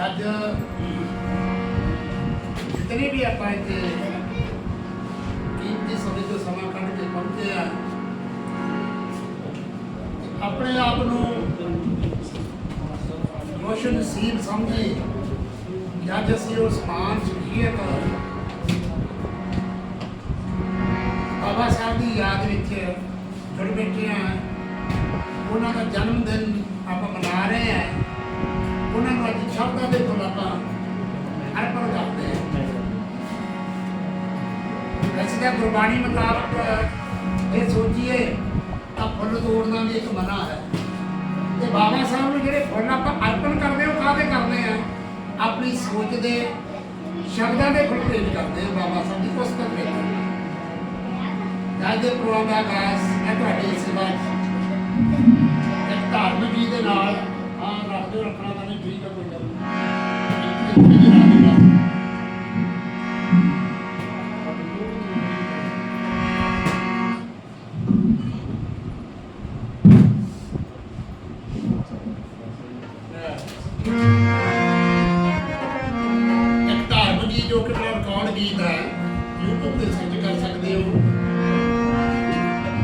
ਅੱਜ ਜਿਤਨੇ ਵੀ ਆਪਾਂ ਇੱਥੇ ਕੀਮਤੀ ਸਮੇਂ ਤੋਂ ਸਮਾਂ ਕੱਢ ਕੇ ਪਹੁੰਚੇ ਆ, ਆਪਣੇ ਆਪ ਨੂੰ ਰੋਸ਼ਨ ਨਸੀਬ ਸਮਝੀ ਕਿ ਅੱਜ ਅਸੀਂ ਉਸ ਮਾਨ ਸ਼ਖਸੀਅਤ ਬਾਬਾ ਸਾਹਿਬ ਦੀ ਯਾਦ ਵਿੱਚ ਜੁੜ ਬੈਠੇ ਹਾਂ ਉਹਨਾਂ ਦਾ ਜਨਮ ਦਿਨ ਆਪਾਂ ਮਨਾ ਰਹੇ ਹਾਂ ਉਹਨਾਂ ਨੂੰ ਅੱਜ ਸ਼ਬਦਾਂ ਦੇ ਫੁੱਲ ਅਰਪਣ ਕਰਦੇ ਹਾਂ ਵੈਸੇ ਗੁਰਬਾਣੀ ਮੁਤਾਬਕ ਇਹ ਸੋਚੀਏ ਤਾਂ ਫੁੱਲ ਤੋੜਨਾ ਵੀ ਇੱਕ ਮਨਾ ਹੈ ਤੇ ਬਾਬਾ ਸਾਹਿਬ ਨੂੰ ਜਿਹੜੇ ਫੁੱਲ ਆਪਾਂ ਅਰਪਣ ਕਰਦੇ ਹਾਂ ਕਾਹਦੇ ਕਰਦੇ ਆ ਆਪਣੀ ਸੋਚ ਦੇ ਸ਼ਬਦਾਂ ਦੇ ਫੁੱਲ ਭੇਟ ਕਰਦੇ ਆ ਬਾਬਾ ਸਾਹਿਬ ਦੀ ਪੁਸਤਕ ਵਿੱਚ ਅੱਜ ਦੇ ਪ੍ਰੋਗਰਾਮ ਦਾ ਆਗਾਜ਼ ਹੈ ਤੁਹਾਡੀ ਸੇਵਾ ਇੱਕ ਧਾਰਮਿਕ ਜੀ ਦੇ ਨਾਲ ਹਾਂ ਰੱਖ ਰੱਖਣਾ ਤਾਂ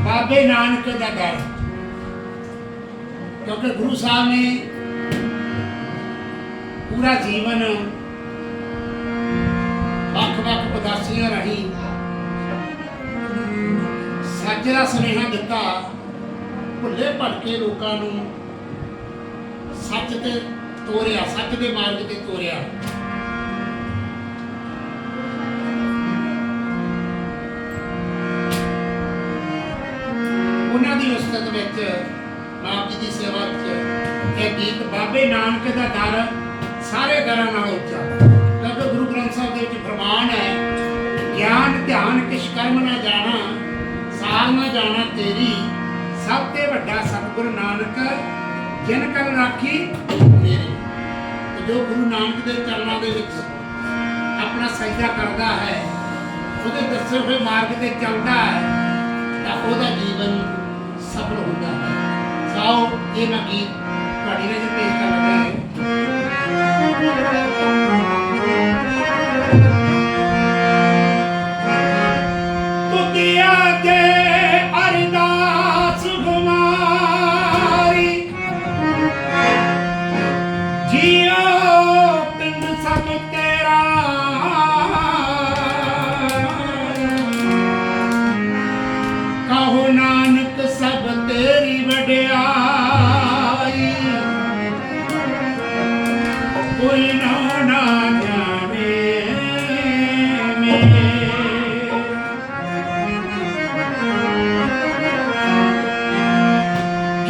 ਬਾਬੇ ਨਾਨਕ ਦਾ ਦਰ ਕਿਉਂਕਿ ਗੁਰੂ ਸਾਹਿਬ ਨੇ ਪੂਰਾ ਜੀਵਨ ਵੱਖ-ਵੱਖ ਉਦਾਸੀਆਂ ਰਾਹੀਂ ਸੱਚ ਦਾ ਸੁਨੇਹਾ ਦਿੱਤਾ, ਭੁੱਲੇ ਭਟਕੇ ਲੋਕਾਂ ਨੂੰ ਸੱਚ ਤੇ ਤੋਰਿਆ, ਸੱਚ ਦੇ ਮਾਰਗ ਤੇ ਤੋਰਿਆ। ਉਹਨਾਂ ਦੀ ਉਸਤਤ ਵਿੱਚ ਆਪ ਜੀ ਦੀ ਸੇਵਾ ਵਿੱਚ ਇਹ ਗੀਤ ਬਾਬੇ ਨਾਨਕ ਦਾ ਦਰ ਸਾਰੇ ਦਰਾਂ ਨਾਲ ਉੱਚਾ। ਕਿਉਂਕਿ ਗੁਰੂ ਗ੍ਰੰਥ ਸਾਹਿਬ ਦੇ ਵਿੱਚ ਫਰਮਾਨ ਹੈ, ਗਿਆਨ, ਧਿਆਨ ਕਿਛ ਕਰਮ ਨਾ ਜਾਣਾ ਸਾਰ ਨਾ ਜਾਣਾ ਤੇਰੀ ਸਭ ਤੇ ਵੱਡਾ ਸਤਿਗੁਰੂ ਨਾਨਕ, ਜਿਨ ਕਲ ਰਾਖੀ ਮੇਰੀ ਜੋ ਗੁਰੂ ਨਾਨਕ ਦੇ ਚਰਨਾਂ ਦੇ ਵਿੱਚ ਆਪਣਾ ਸਜਦਾ ਕਰਦਾ ਹੈ, ਉਹਦੇ ਦੱਸੇ ਹੋਏ ਮਾਰਗ ਤੇ ਚੱਲਦਾ ਹੈ, ਤਾਂ ਉਹਦਾ ਜੀਵਨ ਸਫਲ ਹੁੰਦਾ ਹੈ। ਸਾਓ ਇਹ ਮੈਂ ਗੀਤ ਤੁਹਾਡੀ ਨਜ਼ਰ ਪੇਸ਼ ਕਰ ਲੱਗਾ ਹੈ। Música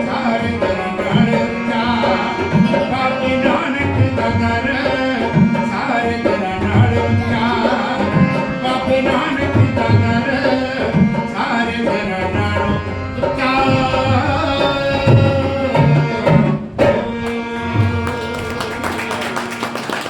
ਸਾਰੇ